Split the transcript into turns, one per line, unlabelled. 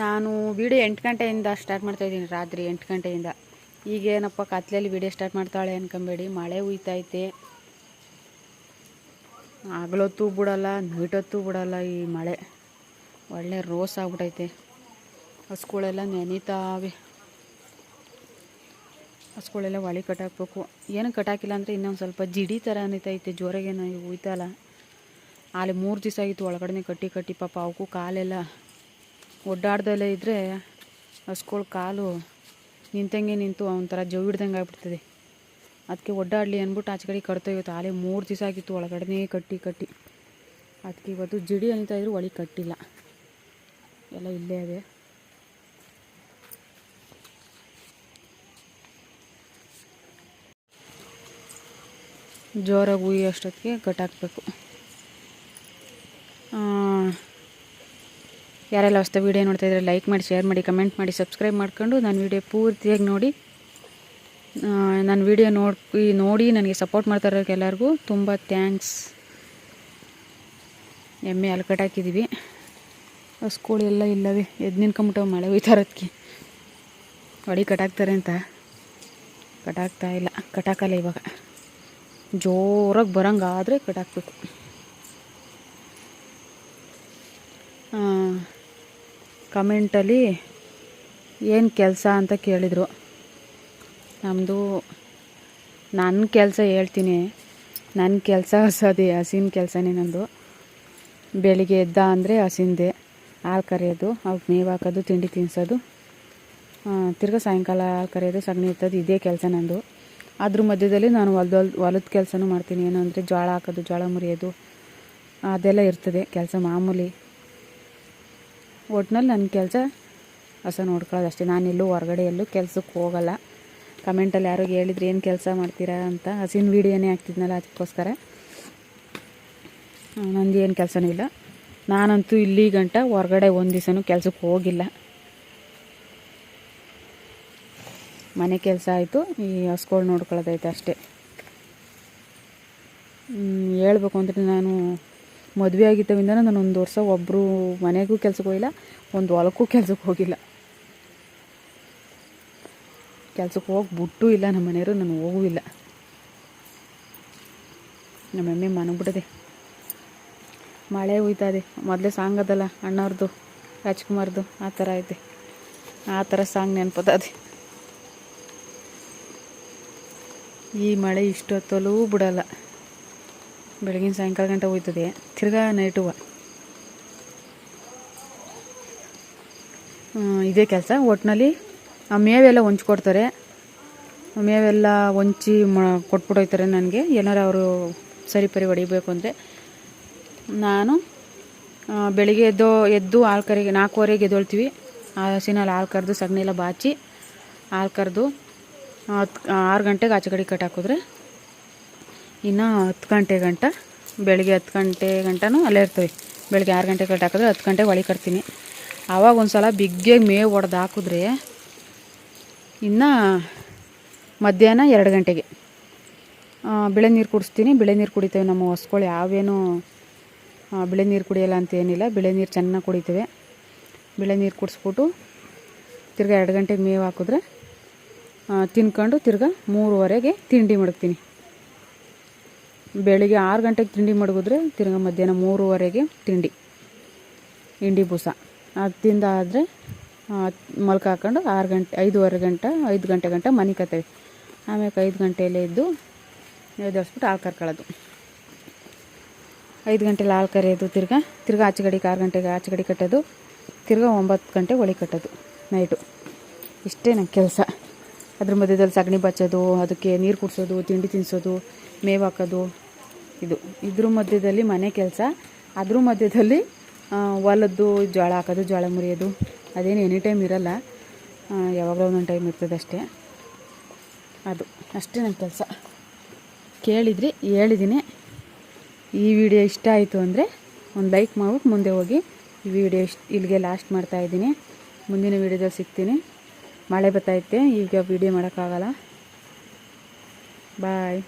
ನಾನು ವೀಡಿಯೋ ಎಂಟು ಗಂಟೆಯಿಂದ ಸ್ಟಾರ್ಟ್ ಮಾಡ್ತಾಯಿದ್ದೀನಿ ರಾತ್ರಿ ಎಂಟು ಗಂಟೆಯಿಂದ. ಈಗೇನಪ್ಪ ಕತ್ಲೆಯಲ್ಲಿ ವಿಡಿಯೋ ಸ್ಟಾರ್ಟ್ ಮಾಡ್ತಾಳೆ ಅನ್ಕೊಂಬೇಡಿ. ಮಳೆ ಹುಯ್ತೈತೆ ಹಗಲೊತ್ತು ಬಿಡೋಲ್ಲ, ನೈಟೊತ್ತು ಬಿಡೋಲ್ಲ ಈ ಮಳೆ. ಒಳ್ಳೆ ರೋಸ್ ಆಗ್ಬಿಟೈತೆ. ಹಸುಗಳೆಲ್ಲ ನೆನೀತಾವೆ ಹಸುಗಳೆಲ್ಲ ಒಳಿ ಕಟ್ಟಾಕ್ಬೇಕು. ಏನು ಕಟ್ಟಾಕಿಲ್ಲ ಅಂದರೆ ಇನ್ನೊಂದು ಸ್ವಲ್ಪ ಜಿಡಿ ಥರ ಅನಿತೈತೆ ಜೋರಾಗೇನು ಉಯ್ತಲ್ಲ. ಅಲ್ಲಿ ಮೂರು ದಿವಸ ಆಗಿತ್ತು ಒಳಗಡೆ ಕಟ್ಟಿ ಕಟ್ಟಿ ಪಾಪ ಅವಕ್ಕೂ ಕಾಲೆಲ್ಲ ಒಡ್ಡಾಡ್ದಲ್ಲೇ ಇದ್ದರೆ ಹಸ್ಕೊಳ್ ಕಾಲು ನಿಂತಂಗೆ ನಿಂತು ಒಂಥರ ಜವ್ ಹಿಡ್ದಂಗೆ ಆಗ್ಬಿಡ್ತದೆ. ಅದಕ್ಕೆ ಒಡ್ಡಾಡಲಿ ಅಂದ್ಬಿಟ್ಟು ಆಚೆ ಕಡೆ ಕಡ್ತಾ ಇವತ್ತು ಆಲೆ ಮೂರು ದಿವಸ ಆಗಿತ್ತು ಒಳಗಡೆ ಕಟ್ಟಿ ಕಟ್ಟಿ. ಅದಕ್ಕೆ ಇವತ್ತು ಜಿಡಿ ಅನಿತಾ ಇದ್ರು ಒಳಗೆ ಕಟ್ಟಿಲ್ಲ. ಎಲ್ಲ ಇಲ್ಲೇ ಅದೇ ಜೋರಾಗಿ ಉಯ್ಯೋ ಅಷ್ಟೊತ್ತಿಗೆ ಕಟ್ಟಾಕಬೇಕು ಯಾರೆಲ್ಲ ಹೊಸ ವೀಡಿಯೋ ನೋಡ್ತಾ ಇದ್ದಾರೆ ಲೈಕ್ ಮಾಡಿ ಶೇರ್ ಮಾಡಿ ಕಮೆಂಟ್ ಮಾಡಿ ಸಬ್ಸ್ಕ್ರೈಬ್ ಮಾಡ್ಕೊಂಡು ನನ್ನ ವೀಡಿಯೋ ಪೂರ್ತಿಯಾಗಿ ನೋಡಿ. ನನ್ನ ವೀಡಿಯೋ ನೋಡಿ ನೋಡಿ ನನಗೆ ಸಪೋರ್ಟ್ ಮಾಡ್ತಾ ಇರೋಕ್ಕೆ ಎಲ್ಲರಿಗೂ ತುಂಬ ಥ್ಯಾಂಕ್ಸ್ ಎಮ್ಮೆ ಅಲ್ಲಿ ಕಟ್ಟಾಕಿದ್ದೀವಿ ಎಲ್ಲ ಇಲ್ಲವೇ? ಎದ್ದು ನಿನ್ಕೊಂಬಿಟ್ಟವು ಮಳೆ ಹೋಯ್ತಾರೋದಕ್ಕೆ ಹೊಡಿ ಕಟ್ಟಾಕ್ತಾರೆ ಅಂತ. ಕಟ್ಟಾಕ್ತಾ ಇಲ್ಲ. ಕಟ್ಟಾಕಲ್ಲ ಇವಾಗ. ಜೋರಾಗಿ ಬರೋಂಗಾದರೆ ಕಟ್ಟಾಕ್ಬೇಕು ಕಮೆಂಟಲ್ಲಿ ಏನು ಕೆಲಸ ಅಂತ ಕೇಳಿದರು. ನಮ್ಮದು ನನ್ನ ಕೆಲಸ ಹೇಳ್ತೀನಿ. ನನ್ನ ಕೆಲಸ ಹಸೋದೇ, ಹಸಿನ ಕೆಲಸನೇ ನಂದು ಬೆಳಿಗ್ಗೆ ಎದ್ದ ಅಂದರೆ ಹಸಿಂದೆ ಹಾಲು ಕರೆಯೋದು, ಅವ್ಕೆ ಮೇವು ಹಾಕೋದು, ತಿಂಡಿ ತಿನ್ನಿಸೋದು ತಿರ್ಗಾ ಸಾಯಂಕಾಲ ಹಾಲು ಕರೆಯೋದು, ಸಗಣಿ ಇರ್ತದೆ ಇದೇ ಕೆಲಸ ನಂದು ಅದ್ರ ಮಧ್ಯದಲ್ಲಿ ನಾನು ಹೊಲ್ದ ಹೊಲದ ಕೆಲಸನೂ ಮಾಡ್ತೀನಿ. ಏನಂದರೆ ಜೋಳ ಹಾಕೋದು ಜೋಳ ಮುರಿಯೋದು, ಅದೆಲ್ಲ ಇರ್ತದೆ ಕೆಲಸ ಮಾಮೂಲಿ. ಒಟ್ನಲ್ಲಿ ನನ್ನ ಕೆಲಸ ಹೊಸ ನೋಡ್ಕೊಳ್ಳೋದು ಅಷ್ಟೇ. ನಾನೆಲ್ಲೂ ಹೊರಗಡೆ ಎಲ್ಲೂ ಕೆಲ್ಸಕ್ಕೆ ಹೋಗಲ್ಲ. ಕಮೆಂಟಲ್ಲಿ ಯಾರೋ ಹೇಳಿದ್ರು ಏನು ಕೆಲಸ ಮಾಡ್ತೀರಾ ಅಂತ ಹಸಿನ ವೀಡಿಯೋನೇ ಹಾಕ್ತಿದ್ನಲ್ಲ ಅದಕ್ಕೋಸ್ಕರ. ನಂದು ಏನು ಕೆಲಸನೂ ಇಲ್ಲ. ನಾನಂತೂ ಇಲ್ಲಿ ಗಂಟ ಹೊರಗಡೆ ಒಂದು ದಿವಸನೂ ಕೆಲ್ಸಕ್ಕೆ ಹೋಗಿಲ್ಲ. ಮನೆ ಕೆಲಸ ಆಯಿತು. ಈ ಹಸ್ಗಳು ನೋಡ್ಕೊಳ್ಳೋದೈತೆ ಅಷ್ಟೇ. ಹೇಳ್ಬೇಕು ಅಂದರೆ ನಾನು ಮದುವೆ ಆಗಿದ್ದವಿಂದ ನಾನು ಒಂದು ವರ್ಷ ಒಬ್ಬರು ಮನೆಗೂ ಕೆಲ್ಸಕ್ಕೆ ಹೋಗಿಲ್ಲ, ಒಂದು ಹೊಲಕ್ಕೂ ಕೆಲ್ಸಕ್ಕೆ ಹೋಗಿಲ್ಲ. ಕೆಲ್ಸಕ್ಕೆ ಹೋಗ್ಬಿಟ್ಟು ಇಲ್ಲ, ನಮ್ಮ ಮನೆಯವರು ನಾನು ಹೋಗೂ ಇಲ್ಲ ನಮ್ಮ ಎಮ್ಮೆ ಮನಗ್ಬಿಟ್ಟದೆ ಮಳೆ ಹೋಯ್ತದೆ, ಮೊದಲೇ ಸಾಂಗ್ ಅದಲ್ಲ ಅಣ್ಣವ್ರದ್ದು ರಾಜ್ಕುಮಾರ್ದು, ಆ ಥರ ಐತೆ. ಆ ಥರ ಸಾಂಗ್ ನೆನ್ಪತ್ತದೆ ಈ ಮಳೆ ಇಷ್ಟೊತ್ತಲೂ ಬಿಡಲ್ಲ. ಬೆಳಗಿನ ಸಾಯಂಕಾಲ ಗಂಟೆ ಹೋಯ್ತದೆ. ತಿರ್ಗಾ ನೈಟುವ ಇದೇ ಕೆಲಸ. ಒಟ್ಟಿನಲ್ಲಿ ಆ ಮೇವೆಲ್ಲ ಹೊಂಚ್ಕೊಡ್ತಾರೆ ಮೇವೆಲ್ಲ ಹೊಂಚಿ ಮ ಕೊಟ್ಬಿಟ್ಟೋಯ್ತಾರೆ ನನಗೆ. ಏನಾರು ಅವರು ಸರಿ ಪರಿ ಹೊಡಿಬೇಕು ಅಂದರೆ. ನಾನು ಬೆಳಿಗ್ಗೆ ಎದ್ದು ಎದ್ದು ಹಾಲು ಕರಿಗೆ, ನಾಲ್ಕುವರೆಗೆ ಎದ್ದೊಳ್ತೀವಿ. ಹಸಿನಲ್ಲಿ ಹಾಲು ಕರೆದು ಸಗಣಿ ಎಲ್ಲ ಬಾಚಿ, ಹಾಲು ಕರೆದು ಹತ್ತು ಆರು ಗಂಟೆಗೆ ಆಚೆ ಕಡೆ ಕಟ್ಟಾಕಿದ್ರೆ ಇನ್ನು ಹತ್ತು ಗಂಟೆ ಗಂಟ, ಬೆಳಗ್ಗೆ ಹತ್ತು ಗಂಟೆ ಗಂಟನೂ ಅಲ್ಲೇ ಇರ್ತವೆ ಬೆಳಗ್ಗೆ ಆರು ಗಂಟೆ ಕಟ್ಟಾಕಿದ್ರೆ ಹತ್ತು ಗಂಟೆಗೆ ಒಳಗೆ ಕಟ್ತೀನಿ. ಆವಾಗ ಒಂದು ಸಲ ಬಿಗ್ಗೆ ಮೇವು ಒಡೆದು ಹಾಕಿದ್ರೆ ಇನ್ನು ಮಧ್ಯಾಹ್ನ ಎರಡು ಗಂಟೆಗೆ. ಬಿಳೆ ನೀರು ಕುಡಿಸ್ತೀನಿ. ಬಿಳೆ ನೀರು ಕುಡಿತೇವೆ ನಮ್ಮ ಹೊಸ್ಗಳು ಯಾವೇನು ಬಿಳೆ ನೀರು ಕುಡಿಯೋಲ್ಲ ಅಂತ ಏನಿಲ್ಲ. ಬಿಳೆ ನೀರು ಚೆನ್ನಾಗಿ ಕುಡಿತೇವೆ. ಬಿಳೆ ನೀರು ಕುಡಿಸ್ಬಿಟ್ಟು ತಿರ್ಗಿ ಎರಡು ಗಂಟೆಗೆ ಮೇವು ಹಾಕಿದ್ರೆ ತಿನ್ಕೊಂಡು ತಿರ್ಗಿ ಮೂರುವರೆಗೆ ತಿಂಡಿ ಮಡಗ್ತೀನಿ. ಬೆಳಿಗ್ಗೆ ಆರು ಗಂಟೆಗೆ ತಿಂಡಿ ಮಡಗಿದ್ರೆ ತಿರ್ಗಿ ಮಧ್ಯಾಹ್ನ ಮೂರುವರೆಗೆ ತಿಂಡಿ. ಹಿಂಡಿ ಬೂಸ. ಅದು ತಿಂದಾದರೆ ಮೊಳಕ ಹಾಕೊಂಡು ಆರು ಗಂಟೆ, ಐದೂವರೆ ಗಂಟೆ, ಐದು ಗಂಟೆ ಗಂಟೆ ಮನೆ ಕತ್ತೇವೆ ಆಮೇಲೆ ಐದು ಗಂಟೆಯಲ್ಲೇ ಇದ್ದು ಎದ್ದೇಳಿಸ್ಬಿಟ್ಟು ಹಾಲು ಕರ್ಕೊಳ್ಳೋದು ಐದು ಗಂಟೆಲಿ ಹಾಲು ಕರೆಯೋದು ತಿರ್ಗ, ತಿರ್ಗಾ ಆಚೆ ಗಡಿಗೆ ಆರು ಗಂಟೆಗೆ ಆಚೆ ಗಡಿ ಕಟ್ಟೋದು, ತಿರ್ಗಾ ಒಂಬತ್ತು ಗಂಟೆ ಒಳಗೆ ಕಟ್ಟೋದು ನೈಟು. ಇಷ್ಟೇ ನನ್ನ ಕೆಲಸ. ಅದ್ರ ಮಧ್ಯದಲ್ಲಿ ಸಗಣಿ ಬಚ್ಚೋದು, ಅದಕ್ಕೆ ನೀರು ಕುಡಿಸೋದು, ತಿಂಡಿ ತಿನ್ನಿಸೋದು ಮೇವು ಹಾಕೋದು. ಇದು. ಇದ್ರ ಮಧ್ಯದಲ್ಲಿ ಮನೆ ಕೆಲಸ ಅದ್ರ ಮಧ್ಯದಲ್ಲಿ ಹೊಲದ್ದು, ಜೋಳ ಹಾಕೋದು, ಜೋಳ ಮುರಿಯೋದು, ಅದೇನು ಎನಿ ಟೈಮ್ ಇರೋಲ್ಲ. ಯಾವಾಗಲೂ ಒಂದೊಂದು ಟೈಮ್ ಇರ್ತದೆ ಅಷ್ಟೇ. ಅದು, ಅಷ್ಟೇ ನನ್ನ ಕೆಲಸ. ಕೇಳಿದ್ರಿ ಹೇಳಿದ್ದೀನಿ ಈ ವಿಡಿಯೋ ಇಷ್ಟ ಆಯಿತು ಅಂದರೆ ಒಂದು ಲೈಕ್ ಮಾಡ್ಬಿಟ್ಟು ಮುಂದೆ ಹೋಗಿ ಈ ವಿಡಿಯೋ ಇಷ್ಟು, ಇಲ್ಲಿಗೆ ಲಾಸ್ಟ್ ಮಾಡ್ತಾಯಿದ್ದೀನಿ ಮುಂದಿನ ವೀಡಿಯೋದಲ್ಲಿ ಸಿಗ್ತೀನಿ. ಮಳೆ ಬರ್ತೈತೆ ಈಗ ವಿಡಿಯೋ ಮಾಡೋಕ್ಕಾಗಲ್ಲ. ಬಾಯ್